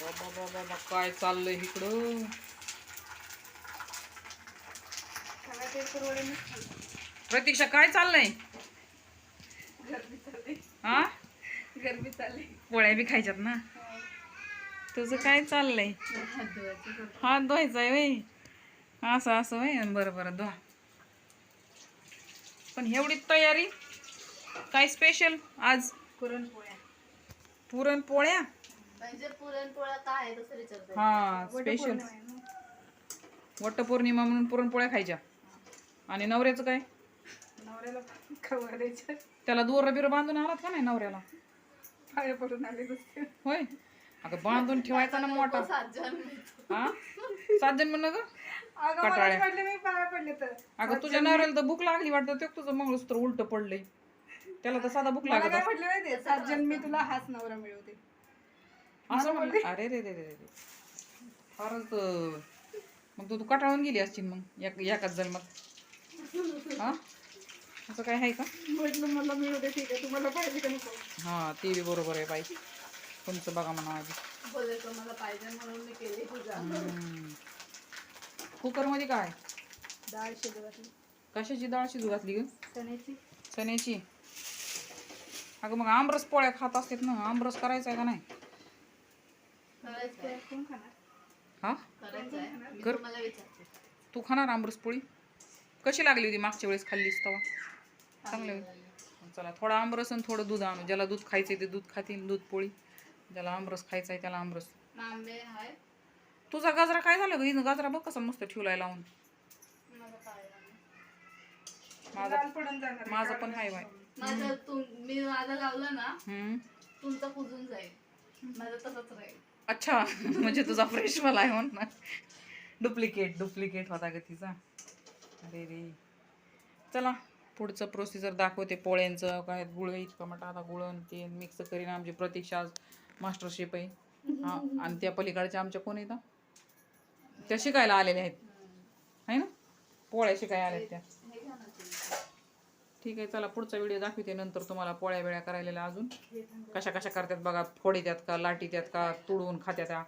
बाबा बाबा काय चाललंय इकडं? प्रतीक्षा काय चाललंय? हा चालली पोळ्या बी खायच्यात ना? तुझं काय चाललंय? हात धुवायचा आहे वय असं असं वय बरं बरं धुवा. पण एवढी तयारी? काय स्पेशल आज? पुरणपोळी. पुरणपोळ्या? म्हणजे पुरणपोळ्या काय आहे तसं विचारते हा स्पेशल वटपौर्णिमा म्हणून पुरणपोळ्या खायच्या. आणि नवऱ्याचं काय? नवऱ्याला खबर द्यायचं. त्याला दोर बिर बांधून आलात का नाही नवऱ्याला? पाया पडून आले नसते. होय. अगं बांधून ठेवायचा ना मोठा. सात जण हा? सात जण म्हणणं ग? अगं मला कटाळ्या. वाटलं मी पाया पडले तर. अगं तुझ्या नवऱ्याला तर भूक लागली वाटतं ते तुझं मंगळसूत्र उलट पडलंय. त्याला तर साधा भूक मला लागत काय असते. म्हटलं माहितीये? सात जण मी तुला हाच नवरा मिळवते. असं म्हणलं अरे रे रे रे रे फारच अं, मग तू तू कटाळून गेली असतील मग एक- एकाच जन्मात हा? असं काय आहे का? म्हटलं मला मिळवते ठीक आहे. तुम्हाला पाहिजे का नको? हा ते बी बरोबर आहे बाई. तुमचं बघा म्हणा आधी. बोलायचं मला पाहिजे म्हणून मी केली पूजा. कुकरमध्ये काय? डाळ शिजवायची. कशाची डाळ शिजू घातली ग? चण्याची. चण्याची. अगं मग आमरस पोळ्या खात असतात ना आमरस करायचा आहे का नाही? आहे हा? आहे कर. तू खाणार आमरस पोळी? कशी लागली होती मागच्या वेळेस खाल्लीस तवा? चांगली चला थोडा आमरस आणि थोडं दूध आणू. ज्याला दूध खायचंय ते दूध खातील दूध पोळी. ज्याला आमरस खायचा आहे त्याला आमरस. आहे तुझा गाजरा काय झालं हिनं गाजरा बघ कसा मस्त ठेवलाय लावून. माझा पण हाय बाय. माझं तुम मी माझं लावलं ना हम्म. तुमचा कुजून जाईल. माझं तसंच राहील. अच्छा. म्हणजे तुझा फ्रेश वाला आहे म्हणून. डुप्लिकेट डुप्लिकेट होता ग तिचा. अरे रे. चला पुढचं प्रोसिजर दाखवते पोळ्यांचं. काय गुळ इतका म्हटलं आता गुळ आणि ते मिक्स करीन आमची प्रतीक्षा आज मास्टर शेफ आहे. हा आणि त्या पलीकडच्या आमच्या कोण येतात त्या शिकायला आलेल्या आहेत. आहे ना? पोळ्या शिकायला त्या घ्या ना तुम्ही. ठीक आहे चला पुढचा व्हिडिओ दाखवते नंतर तुम्हाला पोळ्या वेळ्या करायला अजून. कशा कशा करतात बघा फोडी त्यात का लाटी त्यात का तुडवून खात्या त्या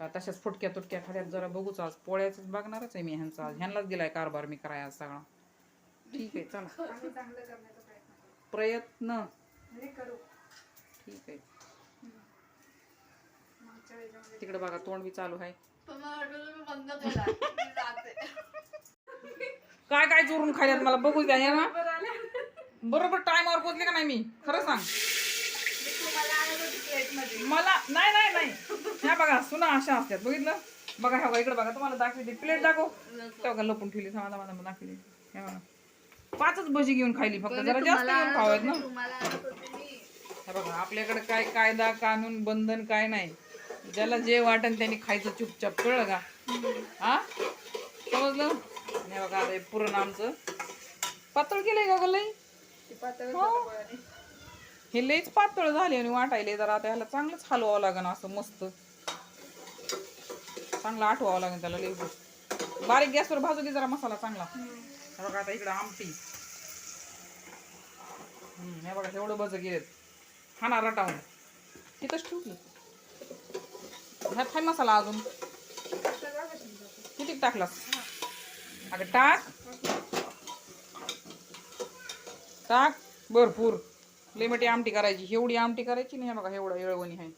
का तशाच फुटक्या तुटक्या खात्यात जरा बघूच आज. पोळ्याच बघणारच आहे मी ह्यांचा आज. ह्यांनाच दिलाय कारभार मी कराय आज सगळा. ठीक आहे चला. प्रयत्न. ठीक आहे. तिकडे बघा तोंड बी चालू आहे. काय काय चोरून खाल्यात मला बघू द्या हे ना. बरोबर टायमावर पोचले का नाही मी? खरं सांग. मला नाही नाही नाही. ह्या बघा सुना अशा असतात. बघितलं? बघा ह्या इकडे बघा. तुम्हाला दाखवते. प्लेट दाखव. त्या बघा लपून ठेवली? मला मला दाखवली ह्या बघा. पाचच भजी घेऊन खायली फक्त. जरा जास्त घेऊन खावायत ना. हे बघा आपल्याकडे काय कायदा कानून बंधन काय नाही. ज्याला जे वाटेल त्यांनी खायचं चुपचाप. कळलं का? हा? समजलं? हे बघा आता पुरण आमचं. पातळ केलंय का गं लई? ती पातळ हो. लईच पातळ झाले आणि वाटायले जरा आता ह्याला चांगलंच हलवावं लागेल असं मस्त. चांगलं आठवावं लागेल त्याला लई बारीक गॅसवर भाजू दे जरा मसाला चांगला. हे बघा आता इकडं आमटी. हे बघा एवढं भज गेलेत. खाना रटावून तिथंच ठेवली ह्यात हाय मसाला अजून. किती टाकलास? अगं टाक. टाक. भरपूर. लई मोठी आमटी करायची. एवढी आमटी करायची नाही हे बघा एवढा येळवणी आहे.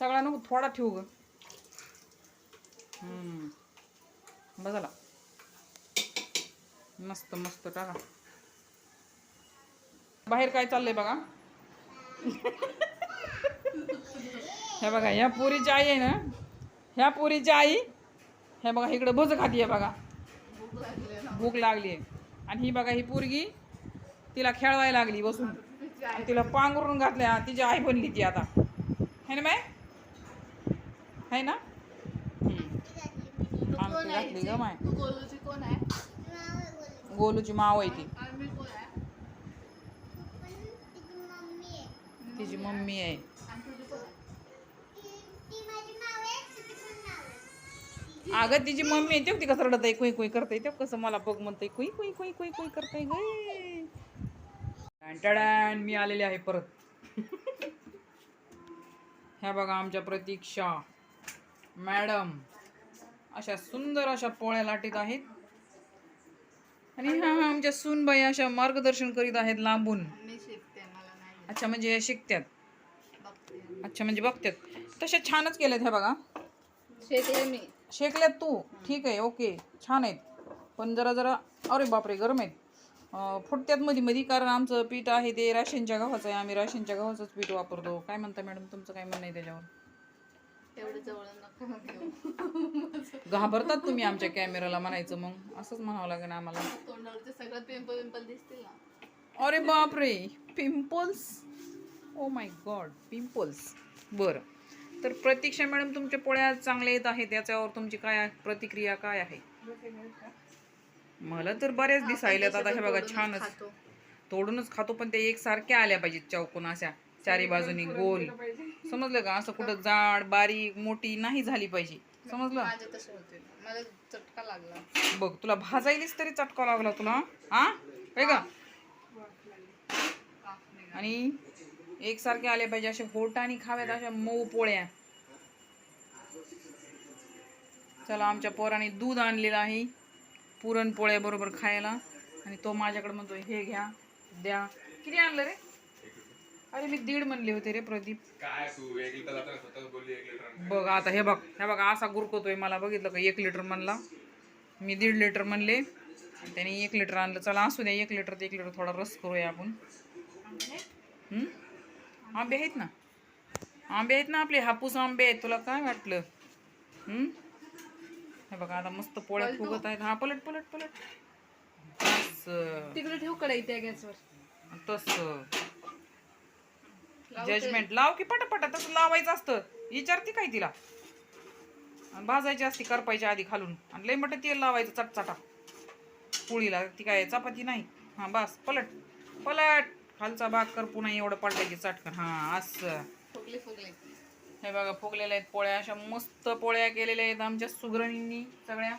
सगळा नको थोडा ठेवू ग. बघाला झाला. मस्त मस्त टाका. बाहेर काय चाललंय बघा? हे बघा ह्या पुरीची आई आहे ना ह्या पोरीची आई हे बघा इकडं भज खाती आहे बघा. भूक लागली लागली आणि ही बघा ही पोरगी तिला खेळवायला लागली बसून. आणि तिला पांघरून घातल्या तिची आई बनली ती आता. है ना माय? है ना? घातली ग माय. आहे गोलूची आहे? माव आहे ती. आहे? तिची मम्मी आहे. अगं तिची मम्मी आहे तेव्हा ती कसं रडत आहे कुई कुई करते तेव्हा कसं मला बघ म्हणते कुई कुई कुई कुई कुई करते गे. टडॅन मी आलेले आहे परत. ह्या बघा आमच्या प्रतीक्षा. मॅडम अशा सुंदर अशा पोळ्या लाटीत आहेत. आणि ह्या आमच्या सूनबाई अशा मार्गदर्शन करीत आहेत लांबून. अच्छा म्हणजे हे शिकत्यात अच्छा म्हणजे बघतात तशा छानच केल्यात ह्या बघा. मी. शेकल्यात तू. ठीक आहे ओके. छान आहेत. पण जरा जरा अरे बापरे गरम आहेत. फुटत्यात मध्ये मध्ये कारण आमचं पीठ आहे ते राशनच्या गव्हाचं आहे. आम्ही राशनच्या गव्हाचंच पीठ वापरतो. काय म्हणता मॅडम तुमचं काय म्हणणं आहे त्याच्यावर? घाबरतात तुम्ही आमच्या कॅमेराला म्हणायचं मग. असंच म्हणावं लागेल आम्हाला. तोंडावरचे सगळं पिंपल पिंपल दिसतील ना. अरे बापरे pimples oh my God pimples बरं. तर प्रतीक्षा मॅडम तुमच्या पोळ्या चांगल्या येत आहेत याच्यावर तुमची काय प्रतिक्रिया काय आहे? मला तर बऱ्याच दिसायल्यात आता हे बघा छानच. तोडूनच खातो पण ते एकसारख्या आल्या पाहिजेत चौकून अशा. चारी बाजूनी गोल. समजलं का? असं कुठं जाड बारीक मोठी नाही झाली पाहिजे. समजलं? चटका लागला. बघ तुला भाजायलीच तरी चटका लागला तुला हा? का. आणि? एकसारखे आले पाहिजे असे होटाने खाव्यात अशा मऊ पोळ्या. चला आमच्या पोराने दूध आणलेलं आहे. पुरणपोळ्या बरोबर खायला. आणि तो माझ्याकडे म्हणतो हे घ्या द्या. किती आणलं रे? अरे मी दीड म्हणले होते रे प्रदीप. बघ आता हे बघ हे बघा असा गुरकवतोय मला. बघितलं का? एक लिटर म्हणला. मी दीड लिटर म्हणले. आणि त्याने एक लिटर आणलं. चला असू द्या एक लिटर ते एक लिटर थोडा रस करूया आपण. हम्म? आंबे आहेत ना? आंबे आहेत ना आपले? हापूस आंबे आहेत. तुला काय वाटलं? हम्म? हे बघा आता मस्त पोळ्या फुगत आहेत. हा पलट पलट पलट. तिकडे ठेव कढई त्या गॅसवर? तसं. जजमेंट लाव की पटापटा. तसं लावायचं असतं. विचारते काय तिला? भाजायची असती करपायच्या आधी खालून. आणि लय मोठं तेल लावायचं चटचटा. पोळीला. ती काय चपाती नाही. हा बस. पलट. पलट. खालचा भाग कर पुन्हा एवढं पलटायची चटकन. हा असं. फुगले फुगले हे बघा फुगलेल्या आहेत पोळ्या. अशा मस्त पोळ्या केलेल्या आहेत आमच्या सुगरणींनी सगळ्या.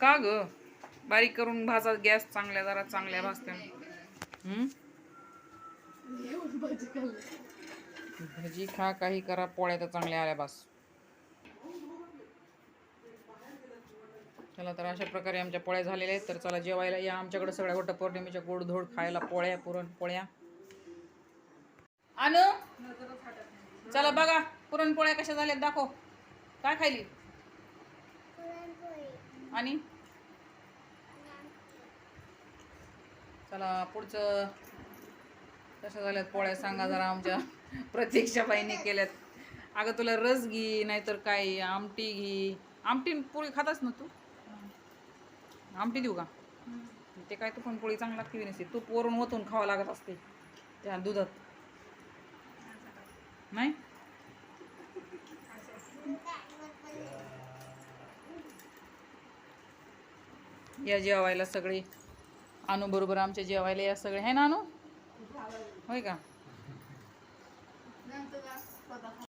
का ग? बारीक करून भाजा गॅस चांगल्या जरा चांगल्या भाजत्या. हम्म? भाजी खाल्ली. भजी खा काही करा पोळ्या तर चांगल्या आल्या बस. चला तर अशा प्रकारे आमच्या पोळ्या झालेल्या आहेत. तर चला जेवायला या. आमच्याकडे सगळ्या गोट पौर्णिमेच्या गोडधोड खायला पोळ्या पुरणपोळ्या अनु? चला बघा पुरणपोळ्या कशा झाल्यात दाखव. काय खायली? आणि? चला पुढचं कशा झाल्यात पोळ्या सांगा जरा आमच्या प्रतीक्षाबाईने केल्यात. अगं तुला रस घे नाहीतर काय आमटी घे. आमटी पोळी खातास ना तू? आमटी देऊ का? ते काय तू पण पोळी चांगली लागते की नसते तू पोरून ओतून खावं लागत असते त्या दुधात. नाही? या जेवायला सगळे. आणू बरोबर आमच्या जेवायला या सगळे. आहे ना आणू होय का?